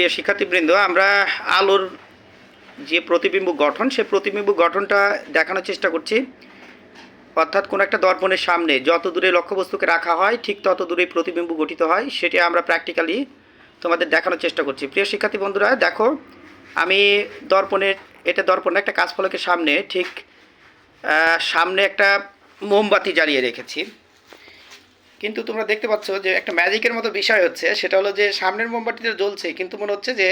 প্রিয় শিক্ষার্থীবৃন্দ, আমরা আলোর যে প্রতিবিম্ব গঠন, সে প্রতিবিম্ব গঠনটা দেখানোর চেষ্টা করছি। অর্থাৎ কোনো একটা দর্পণের সামনে যত দূরে লক্ষ্যবস্তুকে রাখা হয়, ঠিক তত দূরে প্রতিবিম্ব গঠিত হয়, সেটি আমরা প্র্যাকটিক্যালি তোমাদের দেখানোর চেষ্টা করছি। প্রিয় শিক্ষার্থী বন্ধুরা, দেখো, আমি দর্পণের, এটা দর্পণের একটা কাজফলকের সামনে ঠিক সামনে একটা মোমবাতি জ্বালিয়ে রেখেছি। কিন্তু তোমরা দেখতে পাচ্ছ যে একটা ম্যাজিকের মতো বিষয় হচ্ছে, সেটা হলো যে সামনের মোমবাতিটা জ্বলছে, কিন্তু মনে হচ্ছে যে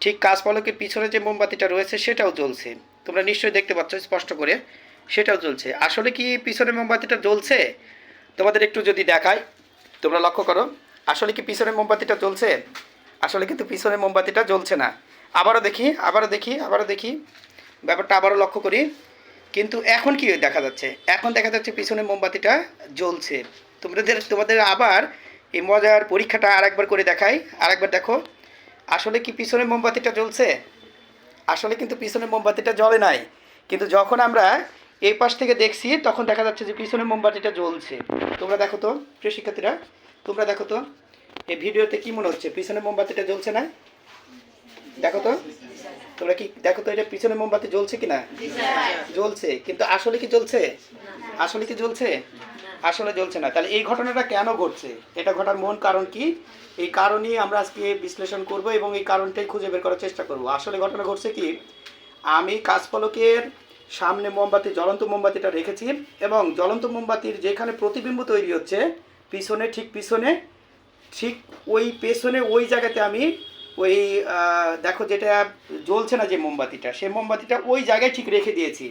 ঠিক কাজ পলকের পিছনে যে মোমবাতিটা রয়েছে, সেটাও জ্বলছে। তোমরা নিশ্চয়ই দেখতে পাচ্ছ, স্পষ্ট করে সেটাও জ্বলছে। আসলে কি পিছনের মোমবাতিটা জ্বলছে? তোমাদের একটু যদি দেখায় তোমরা লক্ষ্য করো, আসলে কি পিছনের মোমবাতিটা জ্বলছে? আসলে কিন্তু পিছনের মোমবাতিটা জ্বলছে না। আবারও দেখি আবারও দেখি আবারও দেখি, ব্যাপারটা আবারও লক্ষ্য করি। কিন্তু এখন কি দেখা যাচ্ছে? এখন দেখা যাচ্ছে পিছনে মোমবাতিটা জ্বলছে। তোমাদের তোমাদের আবার এই মজার পরীক্ষাটা আরেকবার করে দেখাই। আরেকবার দেখো, আসলে কি পিছনে মোমবাতিটা জ্বলছে? আসলে কিন্তু পিছনে মোমবাতিটা জ্বলে নাই। কিন্তু যখন আমরা এই পাশ থেকে দেখছি, তখন দেখা যাচ্ছে যে পিছনে মোমবাতিটা জ্বলছে। তোমরা দেখো তো, প্রিয় শিক্ষার্থীরা, তোমরা দেখো তো, এই ভিডিওতে কি মনে হচ্ছে? পিছনে মোমবাতিটা জ্বলছে না? দেখো তো। তোমরা কি দেখো তো এটা পিছনে মোমবাতি জ্বলছে কিনা? জ্বলছে। কিন্তু আসলে কি জ্বলছে? আসলে কি জ্বলছে? আসলে জ্বলছে না। তাহলে এই ঘটনাটা কেন ঘটছে? এটা ঘটার মূল কারণ কি? এই কারণই আমরা আজকে বিশ্লেষণ করব এবং এই কারণটাই খুঁজে বের করার চেষ্টা করব। আসলে ঘটনা ঘটছে কি? আমি কাঁচপলকের সামনে মোমবাতি জ্বলন্ত মোমবাতিটা রেখেছি এবং জ্বলন্ত মোমবাতির যেখানে প্রতিবিম্ব তৈরি হচ্ছে পিছনে ঠিক পিছনে ঠিক ওই পেছনে ওই জায়গাতে আমি ওই দেখো যেটা জ্বলছে না যে মোমবাতিটা, সেই মোমবাতিটা ওই জায়গায় ঠিক রেখে দিয়েছি।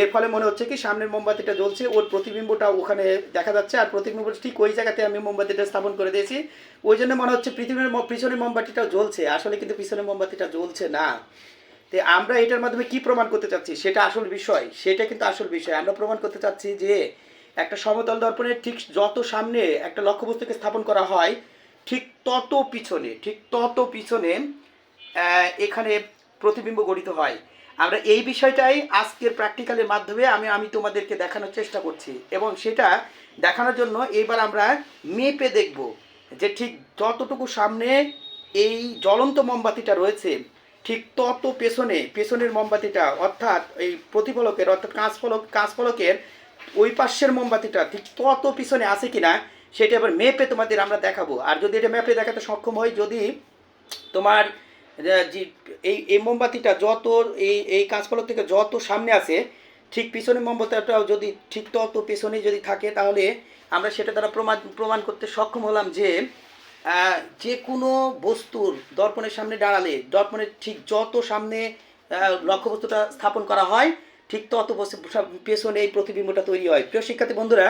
এর ফলে মনে হচ্ছে কি সামনের মোমবাতিটা জ্বলছে, ওর প্রতিবিম্বটা ওখানে দেখা যাচ্ছে, আর প্রতিবিম্বটা ঠিক ওই জায়গাতে আমি মোমবাতিটা স্থাপন করে দিয়েছি। ওই জন্য মনে হচ্ছে পৃথিবীর পিছনের মোমবাতিটা জ্বলছে, আসলে কিন্তু পিছনের মোমবাতিটা জ্বলছে না। তো আমরা এটার মাধ্যমে কি প্রমাণ করতে চাচ্ছি? সেটা আসল বিষয়, সেটা কিন্তু আসল বিষয়। আমরা প্রমাণ করতে চাচ্ছি যে একটা সমতল দর্পণের ঠিক যত সামনে একটা লক্ষ্যবস্তুকে স্থাপন করা হয় ঠিক তত পিছনে, ঠিক তত পিছনে এখানে প্রতিবিম্ব গঠিত হয়। আমরা এই বিষয়টাই আজকের প্র্যাকটিক্যালের মাধ্যমে আমি আমি তোমাদেরকে দেখানোর চেষ্টা করছি এবং সেটা দেখানোর জন্য এবার আমরা মেপে দেখব যে ঠিক যতটুকু সামনে এই জ্বলন্ত মোমবাতিটা রয়েছে, ঠিক তত পেছনে, পেছনের মোমবাতিটা, অর্থাৎ এই প্রতিফলকের, অর্থাৎ কাঁচফলক, কাঁচফলকের ওই পাশের মোমবাতিটা ঠিক তত পিছনে আছে কিনা সেটা এবার মেপে তোমাদের আমরা দেখাবো। আর যদি এটা মেপে দেখাতে সক্ষম হয় যদি তোমার এই এই মোমবাতিটা যত, এই এই কাঁচফলক থেকে যত সামনে আছে ঠিক পিছনে মোমবাতিটাও যদি ঠিক তত পেছনে যদি থাকে, তাহলে আমরা সেটা দ্বারা প্রমাণ প্রমাণ করতে সক্ষম হলাম যে যে কোনো বস্তুর দর্পণের সামনে দাঁড়ালে, দর্পণের ঠিক যত সামনে লক্ষ্যবস্তুটা স্থাপন করা হয়, ঠিক তত পেছনে এই প্রতিবিম্বটা তৈরি হয়। প্রিয় শিক্ষার্থী বন্ধুরা,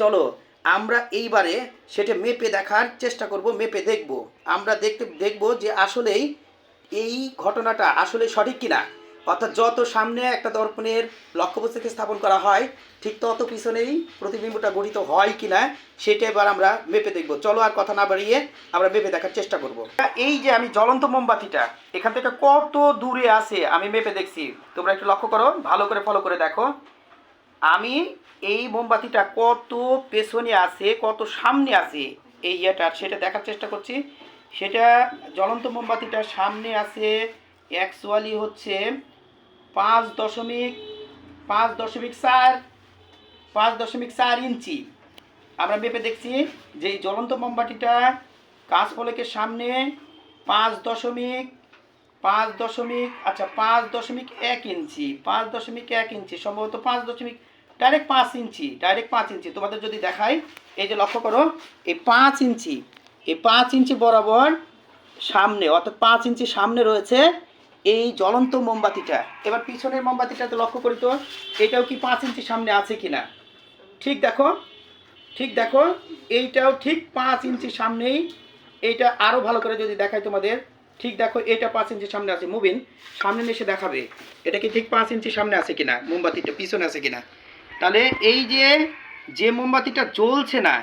চলো আমরা এইবারে সেটা মেপে দেখার চেষ্টা করব, মেপে দেখব। আমরা দেখতে, দেখব যে আসলেই এই ঘটনাটা আসলে সঠিক কিনা। অর্থাৎ যত সামনে একটা দর্পণের লক্ষ্যবস্তুকে স্থাপন করা হয়, ঠিক তত পিছনেই প্রতিবিম্বটা গঠিত হয় কিনা, সেটা এবার আমরা মেপে দেখব। চলো আর কথা না বাড়িয়ে আমরা মেপে দেখার চেষ্টা করব। এই যে আমি জ্বলন্ত মোমবাতিটা, এখান থেকে কত দূরে আছে আমি মেপে দেখছি। তোমরা একটু লক্ষ্য করো, ভালো করে ফলো করে দেখো। আমি এই মোমবাতিটা কত পেছনে আছে, কত সামনে আছে এই ইয়েটার সেটা দেখার চেষ্টা করছি। সেটা জ্বলন্ত মোমবাতিটার সামনে আছে অ্যাকচুয়ালি হচ্ছে পাঁচ দশমিক পাঁচ দশমিক চার, পাঁচ দশমিক চার ইঞ্চি। আমরা মেপে দেখছি যে এই জ্বলন্ত মোমবাতিটা কাঁচ ফলকের সামনে পাঁচ দশমিক পাঁচ দশমিক আচ্ছা পাঁচ দশমিক এক ইঞ্চি, পাঁচ দশমিক এক ইঞ্চি, সম্ভবত পাঁচ দশমিক ডাইরেক্ট পাঁচ ইঞ্চি ডাইরেক্ট পাঁচ ইঞ্চি। তোমাদের যদি দেখাই, এই যে লক্ষ্য করো, এই পাঁচ ইঞ্চি, এই পাঁচ ইঞ্চি বরাবর সামনে, অর্থাৎ পাঁচ ইঞ্চি সামনে রয়েছে এই জ্বলন্ত মোমবাতিটা। এবার পিছনের মোমবাতিটাতে লক্ষ্য করি তো, এটাও কি পাঁচ ইঞ্চি সামনে আছে কি না ঠিক দেখো ঠিক দেখো, এইটাও ঠিক পাঁচ ইঞ্চি সামনেই। এইটা আরও ভালো করে যদি দেখাই তোমাদের ঠিক দেখো, এটা পাঁচ ইঞ্চি সামনে আছে। মুবিন, সামনে এসে দেখাবে, এটা কি ঠিক পাঁচ ইঞ্চি সামনে আছে কিনা, মোমবাতিটা পিছনে আছে কিনা। তাহলে এই যে যে মোমবাতিটা জ্বলছে না,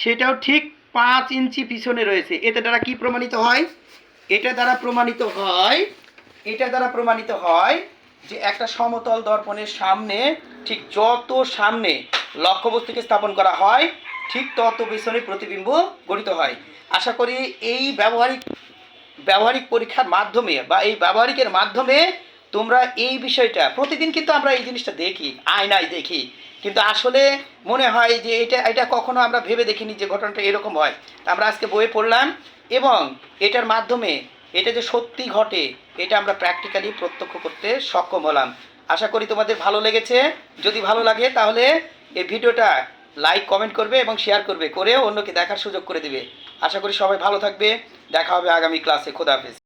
সেটাও ঠিক পাঁচ ইঞ্চি পিছনে রয়েছে। এতে দ্বারা কি প্রমাণিত হয়? এটা দ্বারা প্রমাণিত হয়, এটা দ্বারা প্রমাণিত হয় যে একটা সমতল দর্পণের সামনে, ঠিক যত সামনে লক্ষ্যবস্তুকে স্থাপন করা হয়, ঠিক তত পিছনে প্রতিবিম্ব গঠিত হয়। আশা করি এই ব্যবহারিক ব্যবহারিক পরীক্ষার মাধ্যমে বা এই ব্যবহারিকের মাধ্যমে তোমরা এই বিষয়টা, প্রতিদিন কিন্তু আমরা এই জিনিসটা দেখি, আয়নায় দেখি। কিন্তু আসলে মনে হয় যে এটা এটা কখনো আমরা ভেবে দেখিনি যে ঘটনাটা এরকম হয়। আমরা আজকে বইয়ে পড়লাম এবং এটার মাধ্যমে এটা যে সত্যি ঘটে, এটা আমরা প্র্যাকটিক্যালি প্রত্যক্ষ করতে সক্ষম হলাম। আশা করি তোমাদের ভালো লেগেছে। যদি ভালো লাগে তাহলে এই ভিডিওটা লাইক কমেন্ট করবে এবং শেয়ার করবে করে অন্যকে দেখার সুযোগ করে দিবে। আশা করি সবাই ভালো থাকবে। দেখা হবে আগামী ক্লাসে খোদা হাফেজ।